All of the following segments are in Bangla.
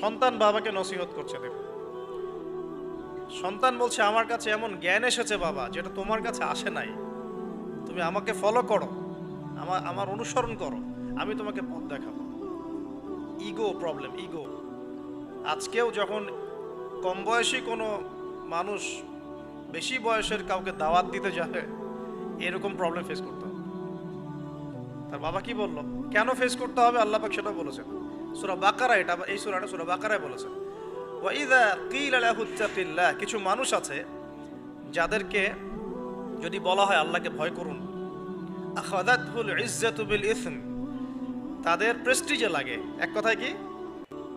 সন্তান বাবাকে নসিহত করছে দেখুন সন্তান বলছে, আমার কাছে এমন জ্ঞান এসেছে বাবা, যেটা তোমার কাছে আসে নাই। তুমি আমাকে ফলো করো, আমার আমার অনুসরণ করো, আমি তোমাকে পথ দেখাবো। ইগো প্রবলেম ইগো আজকেও যখন কম বয়সী কোনো মানুষ বেশি বয়সের কাউকে দাওয়াত দিতে যাবে, এরকম প্রবলেম ফেস করতে হবে। তার বাবা কি বলল? কেন ফেস করতে হবে? আল্লাহ সেটা বলেছেন। সুরা বাকারা এটা, এই সুরাটা সুরা বাকারায় বলেছেন কিছু মানুষ আছে যাদেরকে যদি বলা হয় আল্লাহকে ভয় করুন তাদের প্রেস্টিজে লাগে। এক কথায় কি?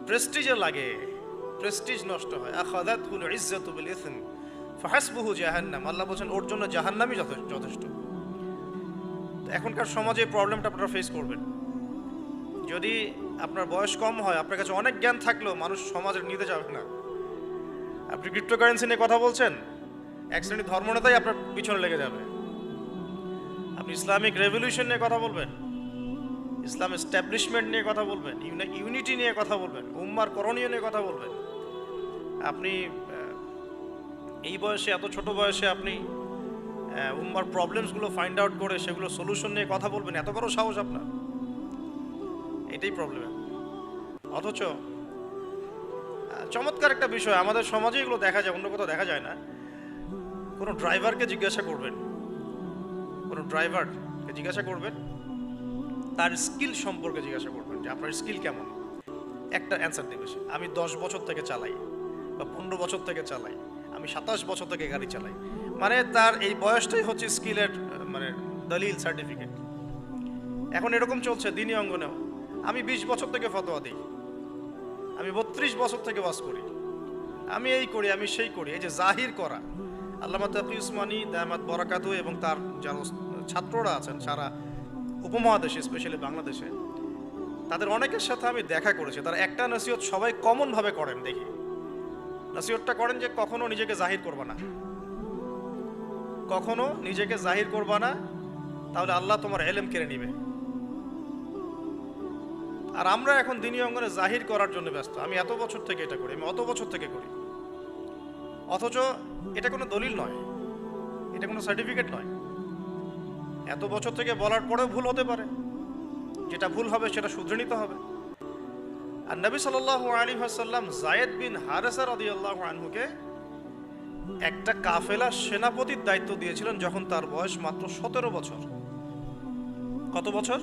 প্রেস্টিজে লাগে, প্রেস্টিজ নষ্ট হয়। আল্লাহ বলছেন, ওর জন্য জাহান্নামই যথে- যথেষ্ট। এখনকার সমাজে প্রবলেমটা আপনারা ফেস করবেন। যদি আপনার বয়স কম হয়, আপনার কাছে অনেক জ্ঞান থাকলেও মানুষ সমাজের নিতে যাবে না। আপনি ক্রিপ্টোকারেন্সি নিয়ে কথা বলছেন? এক শ্রেণি ধর্মনেতাই আপনার পিছনে লেগে যাবে। আপনি ইসলামিক রেভলিউশন নিয়ে কথা বলবেন? ইসলাম এস্টাবলিশমেন্ট নিয়ে কথা বলবেন? ইউনিটি নিয়ে কথা বলবেন? উম্মার করণীয় নিয়ে কথা বলবেন? আপনি এই বয়সে, এত ছোট বয়সে আপনি উম্মার প্রবলেমসগুলো ফাইন্ড আউট করে সেগুলো সলিউশন নিয়ে কথা বলবেন? এত বড় সাহস আপনার? এটাই প্রবলেম অথচ চমৎকার একটা বিষয়, আমাদের সমাজে এগুলো দেখা যায়, অন্য কোথাও দেখা যায় না। কোনো ড্রাইভারকে জিজ্ঞাসা করবেন, কোনো ড্রাইভারকে জিজ্ঞাসা করবেন, তার স্কিল সম্পর্কে জিজ্ঞাসা করবেন যে আপনার স্কিল কেমন? একটা অ্যান্সার দেবে সে, আমি দশ বছর থেকে চালাই, বা পনেরো বছর থেকে চালাই, আমি সাতাশ বছর থেকে গাড়ি চালাই। মানে তার এই বয়সটাই হচ্ছে স্কিলের মানে দলিল সার্টিফিকেট এখন এরকম চলছে, দিনই অঙ্গনেও আমি বিশ বছর থেকে ফতোয়া দিই। আমি বত্রিশ বছর থেকে বাস করি। আমি এই করি, আমি সেই করি, এই যে জাহির করা। আল্লামা তাকি উসমানী, দামাত বরাকাতু এবং তার যারা ছাত্ররা আছেন সারা উপমহাদেশে, স্পেশালি বাংলাদেশে, তাদের অনেকের সাথে আমি দেখা করেছি। তারা একটা নসিহত সবাই কমনভাবে করেন, দেখি। নসিহতটা করেন যে কখনো নিজেকে জাহির করবা না। কখনো নিজেকে জাহির করবা না, তাহলে আল্লাহ তোমার এলেম কেড়ে নিবে। আর আমরা এখন দিনী অঙ্গনে জাহির করার জন্য ব্যস্ত। আমি এত বছর থেকে এটা করি, আমি অত বছর থেকে করি। অথচ এটা কোনো দলিল নয়, এটা কোনো সার্টিফিকেট নয়। এত বছর থেকে বলার পরেও ভুল হতে পারে। যেটা ভুল হবে সেটা শুধরে নিতে হবে। আর নবী সাল্লাল্লাহু আলী হাসাল্লাম জায়েদ বিন হারেসা রাদিয়াল্লাহু আনহুকে একটা কাফেলা সেনাপতির দায়িত্ব দিয়েছিলেন যখন তার বয়স মাত্র সতেরো বছর। কত বছর?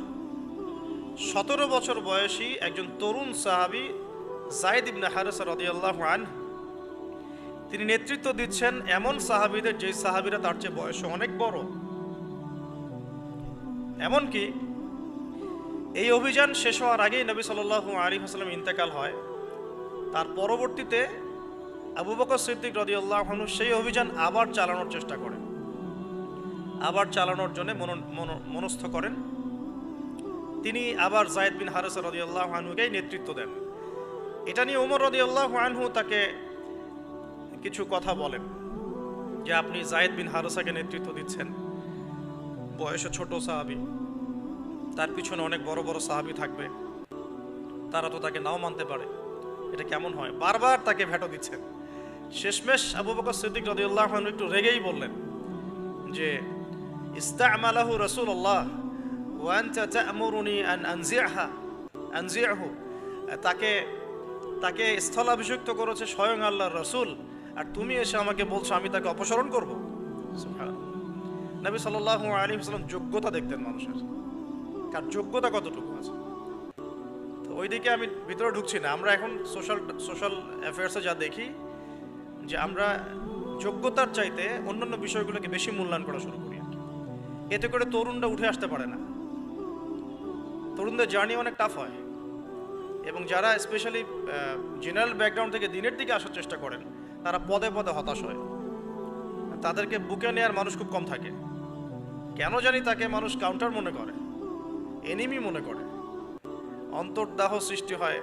সতেরো বছর বয়সী একজন তরুণ সাহাবি জায়দ ইবনে হারেসা রাদিয়াল্লাহু আনহু। তিনি নেতৃত্ব দিচ্ছেন এমন সাহাবিদের যে সাহাবিরা তার চেয়ে বয়স অনেক বড়। এমনকি এই অভিযান শেষ হওয়ার আগেই নবী সাল্লাল্লাহু আলী হাসলাম ইন্তেকাল হয়। তার পরবর্তীতে আবু বকর সিদ্দিক রদিউল্লাহনু সেই অভিযান আবার চালানোর চেষ্টা করেন। আবার চালানোর জন্য মন- মন- মনস্থ করেন। তিনি আবার জায়দ বিন হারেসা রদিউল্লাহ আনহুকেই নেতৃত্ব দেন। এটা নিয়ে উমর রদিউল্লাহ আনহু তাকে কিছু কথা বলেন যে আপনি জায়দ বিন হারেসাকে নেতৃত্ব দিচ্ছেন। বয়সে ছোট সাহাবি। তার পিছনে অনেক বড় বড় সাহাবি থাকবে। তারা তো তাকে নাও মানতে পারে। এটা কেমন হয়? বারবার তাকে ভেটো দিচ্ছেন। শেষমেশ আবু বকর সিদ্দিক রদিউল্লাহ একটু রেগেই বললেন যে, ইস্তামালাহু রাসূলুল্লাহ। ওয়া তাকে তাকে স্থলাভিষিক্ত করেছে স্বয়ং আল্লাহর রসুল। আর তুমি এসে আমাকে বলছো, আমি তাকে অপসারণ করব। নবী সাল্লাল্লাহু আলাইহি ওয়াসাল্লাম যোগ্যতা দেখতেন মানুষের। কার যোগ্যতা কতটুকু আছে? তো ওইদিকে আমি ভিতরে ঢুকছি না। আমরা এখন সোশ্যাল সোশ্যাল অ্যাফেয়ার্সে যা দেখি, যে আমরা যোগ্যতার চাইতে অন্যান্য বিষয়গুলোকে বেশি মূল্যায়ন করা শুরু করি এতে করে তরুণরা উঠে আসতে পারে না। তরুণদের জার্নি অনেক টাফ হয়। এবং যারা স্পেশালি জেনারেল ব্যাকগ্রাউন্ড থেকে দিনের দিকে আসার চেষ্টা করেন, তারা পদে পদে হতাশ হয়। তাদেরকে বুকে নেওয়ার মানুষ খুব কম থাকে। কেন জানি তাকে মানুষ কাউন্টার মনে করে এনিমি মনে করে। অন্তর্দাহ সৃষ্টি হয়,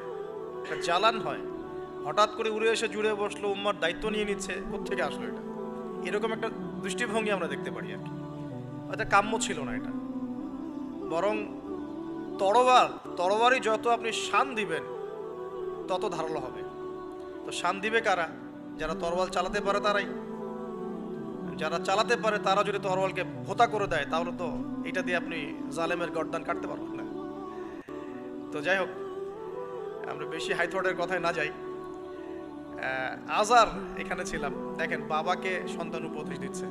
একটা জ্বালান হয়। হঠাৎ করে উড়ে এসে জুড়ে বসল, উম্মার দায়িত্ব নিয়ে নিচ্ছে কোথেকে আসলো এটা? এরকম একটা দৃষ্টিভঙ্গি আমরা দেখতে পারি আর কি। হয়তো কাম্য ছিল না এটা। বরং তরবার তরবারই যত আপনি শান দিবেন, তত ধারালো হবে। তো শান দিবে কারা? যারা তরোয়াল চালাতে পারে তারাই। যারা চালাতে পারে তারা যদি তরোয়ালকে ভোতা করে দেয়, তাহলে তো এটা দিয়ে আপনি জালেমের গর্দান কাটতে পারবেন না। তো যাই হোক, আমরা বেশি হাইথোয়ার্ডের কথায় না যাই। আজার এখানে ছিলাম। দেখেন, বাবাকে সন্তান উপদেশ দিচ্ছে।